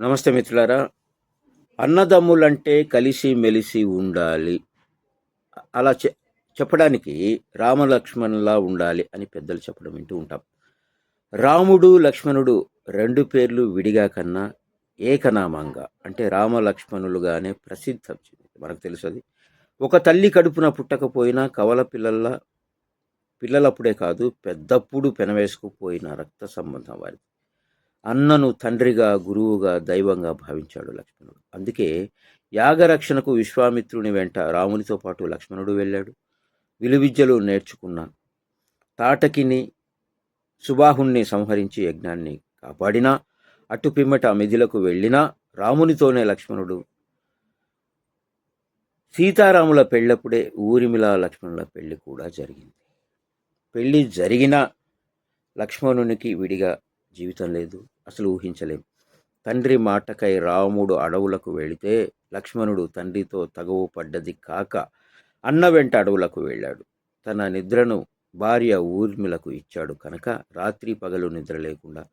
నమస్తే మిత్రులారా. అన్నదమ్ములంటే కలిసి మెలిసి ఉండాలి. అలా చె చెప్పడానికి రామలక్ష్మణులా ఉండాలి అని పెద్దలు చెప్పడం వింటూ ఉంటాం. రాముడు లక్ష్మణుడు రెండు పేర్లు విడిగా కన్నా ఏకనామంగా అంటే రామలక్ష్మణులుగానే ప్రసిద్ధం చెందింది. మనకు తెలుసు అది ఒక తల్లి కడుపున పుట్టకపోయినా కవల పిల్లల పిల్లలప్పుడే కాదు పెద్దప్పుడు పెనవేసుకుపోయిన రక్త సంబంధం వారిది. అన్నను తండ్రిగా గురువుగా దైవంగా భావించాడు లక్ష్మణుడు. అందుకే యాగరక్షణకు విశ్వామిత్రుని వెంట రామునితో పాటు లక్ష్మణుడు వెళ్ళాడు. విలువిద్యలు నేర్చుకున్న తాటకిని సుబాహుణ్ణి సంహరించి యజ్ఞాన్ని కాపాడినా అటు పిమ్మట మిథిలకు వెళ్ళినా రామునితోనే లక్ష్మణుడు. సీతారాముల పెళ్ళప్పుడే ఊరిమిళ లక్ష్మణుల పెళ్ళి కూడా జరిగింది. పెళ్ళి జరిగిన లక్ష్మణునికి విడిగా జీవితం లేదు అసలు ఊహించలేం. తండ్రి మాటకై రాముడు అడవులకు వెళితే లక్ష్మణుడు తండ్రితో తగవు పడ్డది కాక అన్న వెంట అడవులకు వెళ్ళాడు. తన నిద్రను భార్య ఊర్మిలకు ఇచ్చాడు కనుక రాత్రి పగలు నిద్ర లేకుండా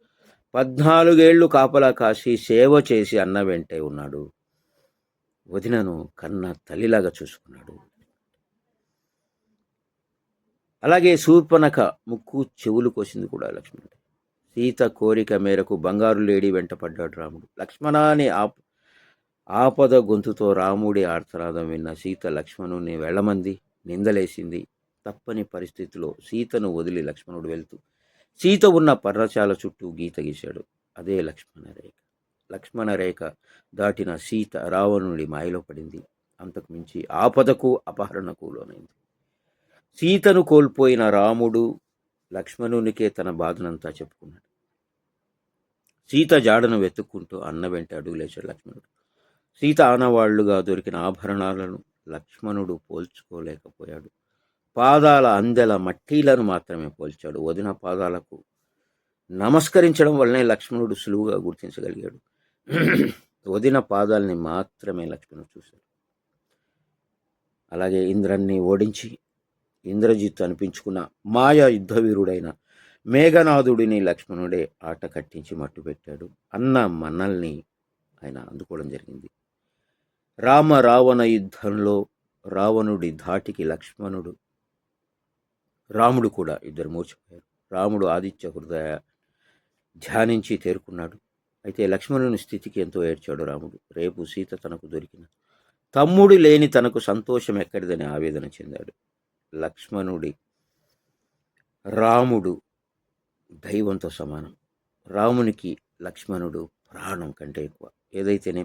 పద్నాలుగేళ్ళు కాపలా కాసి సేవ చేసి అన్న వెంటే ఉన్నాడు. వదినను కన్న తల్లిలాగా చూసుకున్నాడు. అలాగే శూర్పనక ముక్కు చెవులు కోసింది కూడా లక్ష్మణుడు. సీత కోరిక మేరకు బంగారు లేడి వెంటపడ్డాడు రాముడు. లక్ష్మణాని ఆప ఆపద గొంతుతో రాముడి ఆర్తనాదం విన్న సీత లక్ష్మణుని వెళ్ళమంది. నిందలేసింది. తప్పని పరిస్థితిలో సీతను వదిలి లక్ష్మణుడు వెళ్తూ సీత ఉన్న పర్రశాల చుట్టూ గీత గీశాడు. అదే లక్ష్మణ రేఖ. లక్ష్మణ రేఖ దాటిన సీత రావణుడి మాయలో పడింది. అంతకు మించి ఆపదకు అపహరణకు లోనైంది. సీతను కోల్పోయిన రాముడు లక్ష్మణునికే తన బాధనంతా చెప్పుకున్నాడు. సీత జాడను వెతుక్కుంటూ అన్న వెంట అడుగులేశాడు లక్ష్మణుడు. సీత ఆనవాళ్ళుగా దొరికిన ఆభరణాలను లక్ష్మణుడు పోల్చుకోలేకపోయాడు. పాదాల అందెల మట్టీలను మాత్రమే పోల్చాడు. వదిన పాదాలకు నమస్కరించడం వల్లనే లక్ష్మణుడు సులువుగా గుర్తించగలిగాడు. వదిన పాదాలని మాత్రమే లక్ష్మణుడు చూశాడు. అలాగే ఇంద్రాన్ని ఓడించి ఇంద్రజిత్ అనిపించుకున్న మాయా యుద్ధవీరుడైన మేఘనాథుడిని లక్ష్మణుడే ఆట కట్టించి మట్టుపెట్టాడు. అన్న మనల్ని ఆయన అందుకోవడం జరిగింది. రామ రావణ యుద్ధంలో రావణుడి ధాటికి లక్ష్మణుడు రాముడు కూడా ఇద్దరు మూర్చిపోయారు రాముడు ఆదిత్య హృదయ ధ్యానించి తేరుకున్నాడు. అయితే లక్ష్మణుని స్థితికి ఎంతో ఏడ్చాడు రాముడు. రేపు సీత తనకు దొరికిన తమ్ముడు లేని తనకు సంతోషం ఎక్కడిదని ఆవేదన చెందాడు. లక్ష్మణుడి రాముడు దైవంతో సమానం. రామునికి లక్ష్మణుడు ప్రాణం కంటే ఎక్కువ. ఏదైతేనే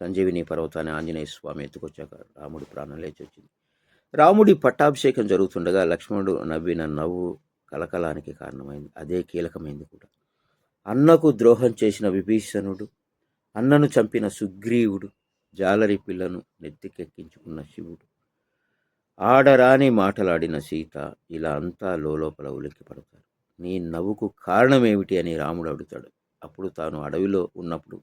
సంజీవిని పర్వతాన్ని ఆంజనేయ స్వామి ఎత్తుకొచ్చాక రాముడి ప్రాణం లేచి వచ్చింది. రాముడి పట్టాభిషేకం జరుగుతుండగా లక్ష్మణుడు నవ్విన నవ్వు కలకలానికి కారణమైంది. అదే కీలకమైంది కూడా. అన్నకు ద్రోహం చేసిన విభీషణుడు అన్నను చంపిన సుగ్రీవుడు జాలరి పిల్లను నెత్తికెక్కించుకున్న శివుడు. ఆడరాని మాటలాడిన సీత ఇలా అంతా లోపల ఉలిక్కి పడతారు నీ నవ్వుకు కారణమేమిటి అని రాముడు అడుగుతాడు. అప్పుడు తాను అడవిలో ఉన్నప్పుడు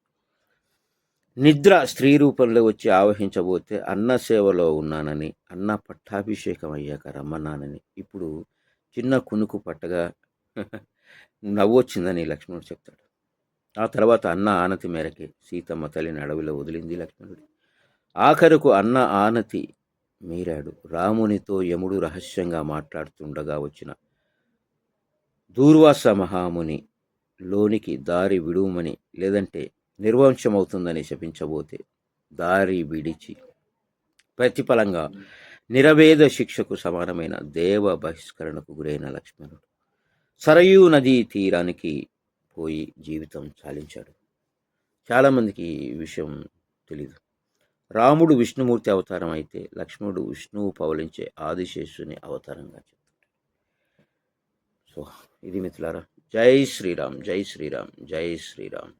నిద్ర స్త్రీ రూపంలో వచ్చి ఆవహించబోతే అన్న సేవలో ఉన్నానని అన్న పట్టాభిషేకం అయ్యాక రమ్మన్నానని. ఇప్పుడు చిన్న కునుకు పట్టగా నవ్వొచ్చిందని లక్ష్మణుడు చెప్తాడు. ఆ తర్వాత అన్న ఆనతి మేరకే సీతమ్మ తల్లిని అడవిలో వదిలింది లక్ష్మణుడు. ఆఖరుకు అన్న ఆనతి మీరాడు. రామునితో యముడు రహస్యంగా మాట్లాడుతుండగా వచ్చిన దూర్వాస మహాముని లోనికి దారి విడుమని లేదంటే నిర్వంశమవుతుందని శపించబోతే దారి విడిచి ప్రతిఫలంగా నిరవేద శిక్షకు సమానమైన దేవ బహిష్కరణకు గురైన లక్ష్మణుడు సరయూ నదీ తీరానికి పోయి జీవితం చాలించాడు చాలామందికి ఈ విషయం తెలీదు. రాముడు విష్ణుమూర్తి అవతారం అయితే లక్ష్మణుడు విష్ణువు పవలించే ఆదిశేషుని అవతారంగా చెప్తాడు సో ఇది మిత్రులారా జై శ్రీరామ్ జై శ్రీరామ్ జై శ్రీరామ్.